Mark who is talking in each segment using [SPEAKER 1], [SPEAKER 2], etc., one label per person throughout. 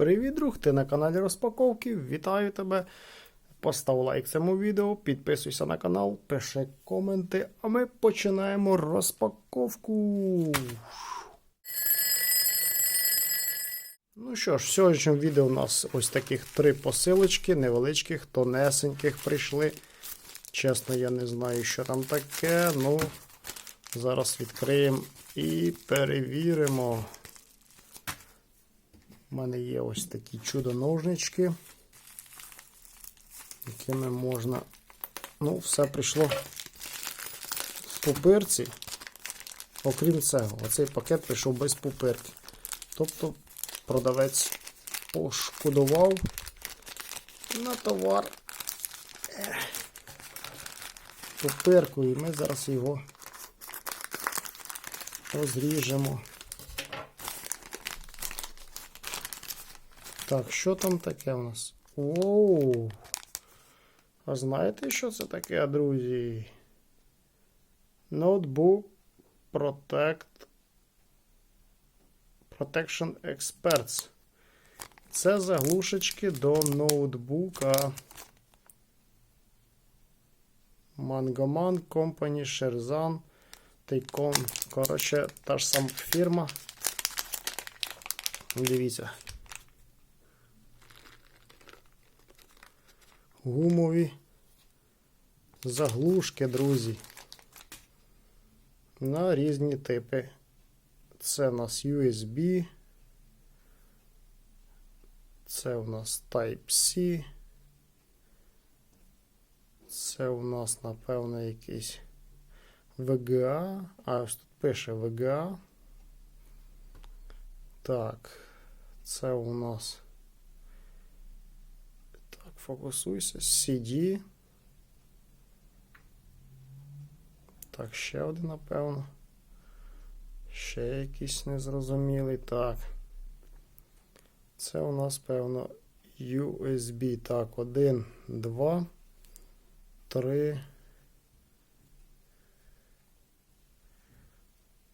[SPEAKER 1] Привіт, друг! Ти на каналі Розпаковки. Вітаю тебе. Постав лайк цьому відео, підписуйся на канал, пиши коменти, а ми починаємо розпаковку. Ну що ж, в сьогоднішньому відео у нас ось таких три посилочки, невеличких, тонесеньких прийшли. Чесно, я не знаю, що там таке. Ну, зараз відкриємо і перевіримо. У мене є ось такі чудо-ножнички, якими можна. Ну, все прийшло в пупирці. Окрім цього, оцей пакет прийшов без пупирки. Тобто продавець пошкодував на товар пупирку, і ми зараз його розріжемо. Так, що там таке у нас? Оу. А знаєте, що це таке, друзі? Notebook Protect Protection Experts. Це заглушечки до ноутбука Mangoman Company Sherzan Taycon. Коротше, та ж сама фірма. Дивіться. Гумові заглушки, друзі. На різні типи. Це у нас USB. Це у нас Type-C. Це у нас, напевно, якийсь VGA. А, ось тут пише VGA. Так, це у нас. Фокусуйся. CD. Так, ще один, напевно. Ще якийсь незрозумілий. Так. Це у нас, певно, USB. Так, один, два, три.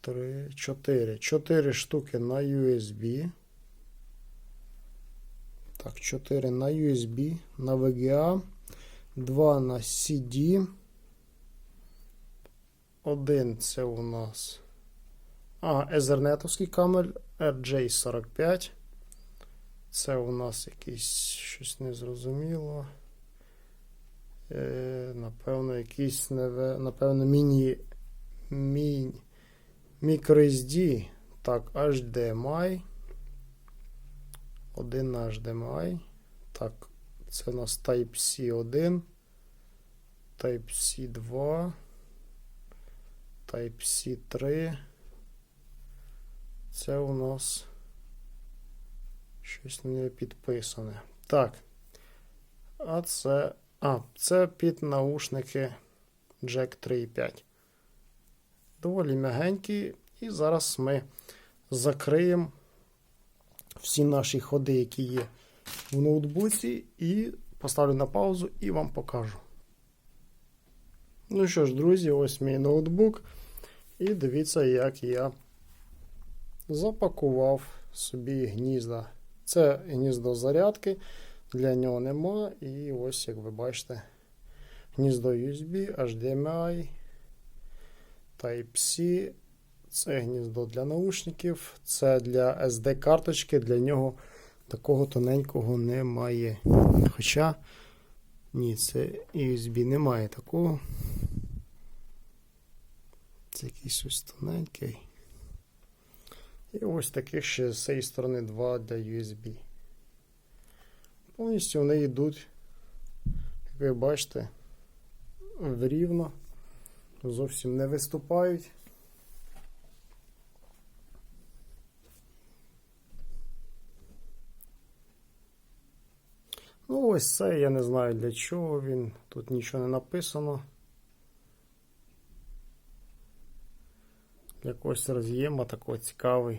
[SPEAKER 1] Три, чотири. Чотири штуки на USB. Так, 4 на USB, на VGA, 2 на CD. Один це у нас. А, Ethernet камель RJ45. Це у нас якийсь щось незрозуміло. Е, Напевно, якийсь напевно, міні. міні microSD. Так, HDMI. Один на HDMI. Так, це у нас Type-C 1, Type-C 2, Type-C 3. Це у нас щось не підписане. Так. А це. А, це під наушники Jack 3.5. Доволі м'ягенький. І зараз ми закриємо всі наші ходи, які є в ноутбуці, і поставлю на паузу і вам покажу. Ну що ж, друзі, ось мій ноутбук. І дивіться, як я запакував собі гнізда. Це гніздо зарядки, для нього нема. І ось, як ви бачите, гніздо USB, HDMI, Type-C. Це гніздо для наушників, це для SD-карточки, для нього такого тоненького немає. Хоча, ні, це USB немає такого. Це якийсь ось тоненький. І ось таких ще з цієї сторони два для USB. Повністю вони йдуть, як ви бачите, рівно, зовсім не виступають. Ну, ось це я не знаю для чого він. Тут нічого не написано. Якось роз'єма такий цікавий.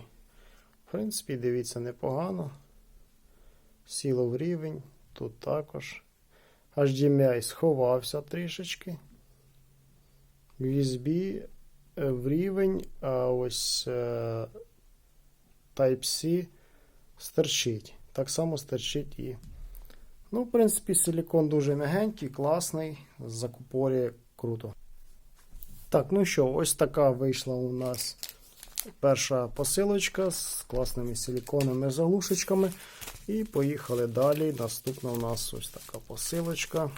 [SPEAKER 1] В принципі, дивіться, непогано. Сіло в рівень, тут також. HDMI сховався трішечки. USB е, в рівень, а ось е, Type-C стерчить. так само стерчить і. Ну, в принципі, силікон дуже м'ягенький, класний, закупорює круто. Так, ну що, ось така вийшла у нас перша посилочка з класними силіконними заглушечками. І поїхали далі. Наступна у нас ось така посилочка.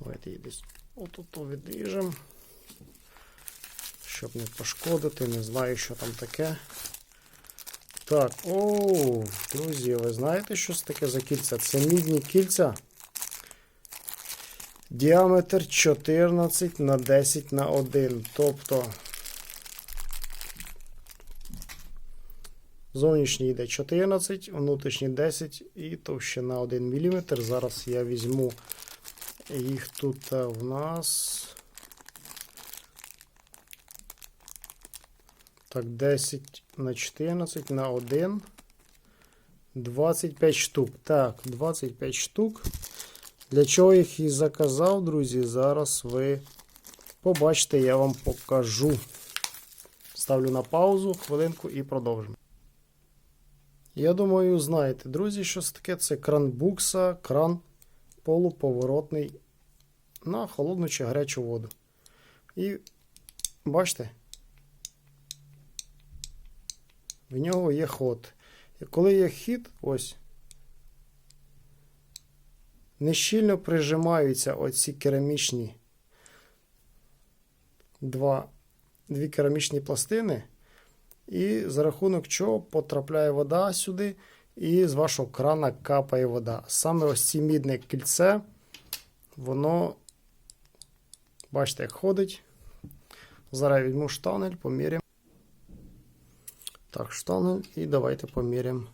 [SPEAKER 1] Давайте її десь отут відріжемо. Щоб не пошкодити, не знаю, що там таке. Так, оу, друзі, ви знаєте, що це таке за кільця? Це мідні кільця. Діаметр 14 на 10 на 1. Тобто зовнішній йде 14, внутрішній 10 і товщина 1 мм. Зараз я візьму їх тут в нас. Так, 10 на 14 на 1. 25 штук. Так, 25 штук. Для чого їх і заказав, друзі? Зараз ви побачите, я вам покажу. Ставлю на паузу, хвилинку і продовжимо. Я думаю, знаєте, друзі, що це таке? Це кран букса, кран полуповоротний на холодну чи гарячу воду. І бачите? В нього є ход. І коли є хід, ось, нещільно прижимаються оці керамічні два, дві керамічні пластини, і за рахунок чого потрапляє вода сюди, і з вашого крана капає вода. Саме ось ці мідне кільце, воно, бачите, як ходить. Зараз візьму штанель, поміряємо. Так, штангель і давайте поміряємо.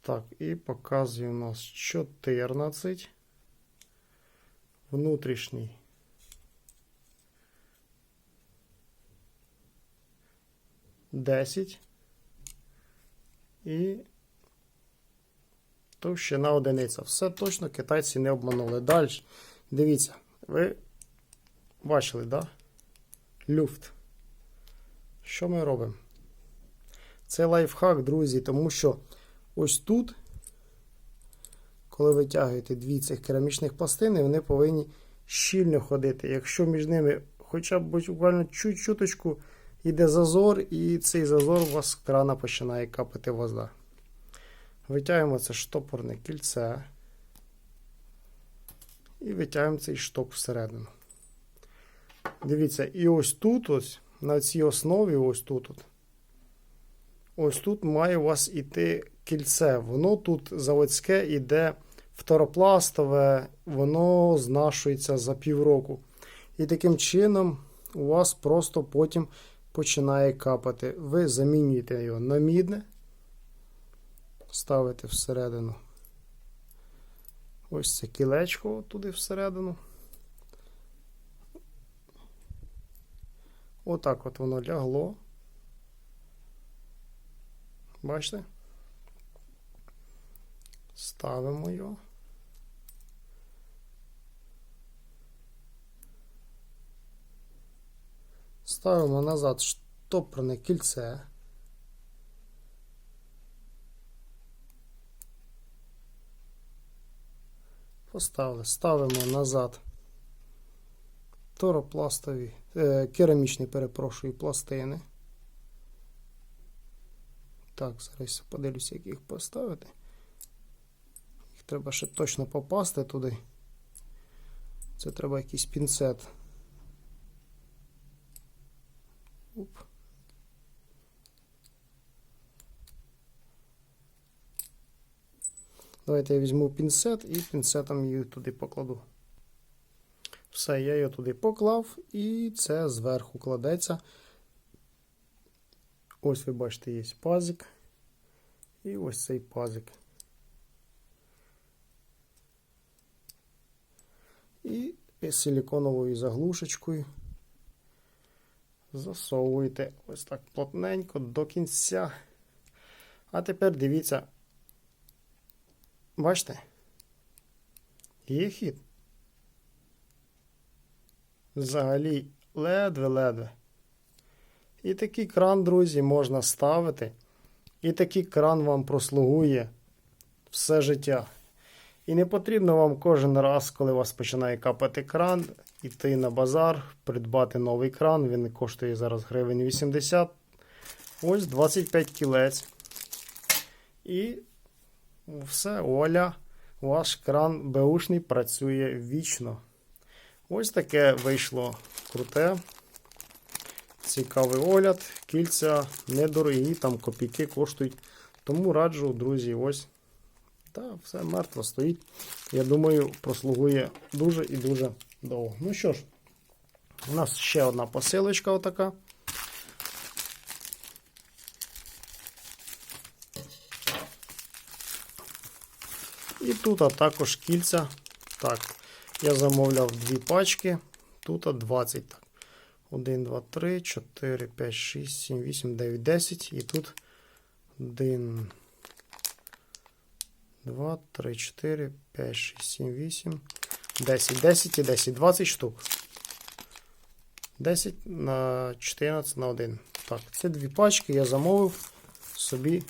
[SPEAKER 1] Так, і показує у нас 14. Внутрішній. Десять. І товщина одиниця. Все точно китайці не обманули. Далі. Дивіться, ви Бачили, да? Люфт. Що ми робимо? Це лайфхак, друзі, тому що ось тут, коли витягуєте дві цих керамічних пластини, вони повинні щільно ходити. Якщо між ними хоча б буквально чуть-чуточку йде зазор, і цей зазор у вас з крана починає капати вода. Витягуємо це штопорне кільце і витягуємо цей штоп всередину. Дивіться, і ось тут, ось, на цій основі, ось тут. От, ось тут має у вас іти кільце. Воно тут заводське іде второпластове, воно знашується за півроку. І таким чином у вас просто потім починає капати. Ви замінюєте його на мідне, ставите всередину. Ось це кілечко туди всередину. Отак от воно лягло. Бачите? Ставимо його. Ставимо назад штопорне кільце. Поставили, ставимо назад торопластові, е, керамічні, перепрошую, пластини. Так, зараз подивлюся, як їх поставити. Їх треба ще точно попасти туди. Це треба якийсь пінцет. Оп. Давайте я візьму пінцет і пінцетом її туди покладу. Все, я його туди поклав, і це зверху кладеться. Ось ви бачите, є пазик. І ось цей пазик. І силіконовою заглушечкою засовуєте ось так плотненько до кінця. А тепер дивіться, бачите? Є хід взагалі ледве-ледве. І такий кран, друзі, можна ставити. І такий кран вам прослугує все життя. І не потрібно вам кожен раз, коли у вас починає капати кран, йти на базар, придбати новий кран. Він коштує зараз гривень 80. Ось 25 кілець. І все, Оля, ваш кран беушний працює вічно. Ось таке вийшло круте. Цікавий огляд. Кільця недорогі, там копійки коштують. Тому раджу, друзі, ось. Та все мертво стоїть. Я думаю, прослугує дуже і дуже довго. Ну що ж, у нас ще одна посилочка отака. І тут а також кільця. Так, я замовляв дві пачки. Тут 20. Так. 1, 2, 3, 4, 5, 6, 7, 8, 9, 10. І тут 1, 2, 3, 4, 5, 6, 7, 8, 10, 10 і 10, 20 штук. 10 на 14 на 1. Так, це дві пачки. Я замовив собі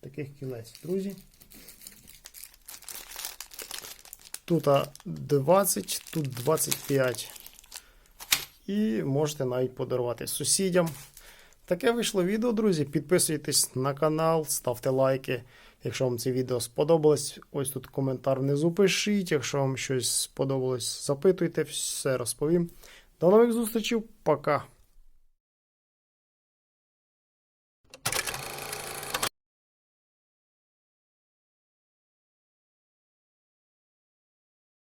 [SPEAKER 1] таких кілець, друзі. Тут 20, тут 25. І можете навіть подарувати сусідям. Таке вийшло відео, друзі. Підписуйтесь на канал, ставте лайки. Якщо вам це відео сподобалось, ось тут коментар внизу пишіть. Якщо вам щось сподобалось, запитуйте, все розповім. До нових зустрічей, пока!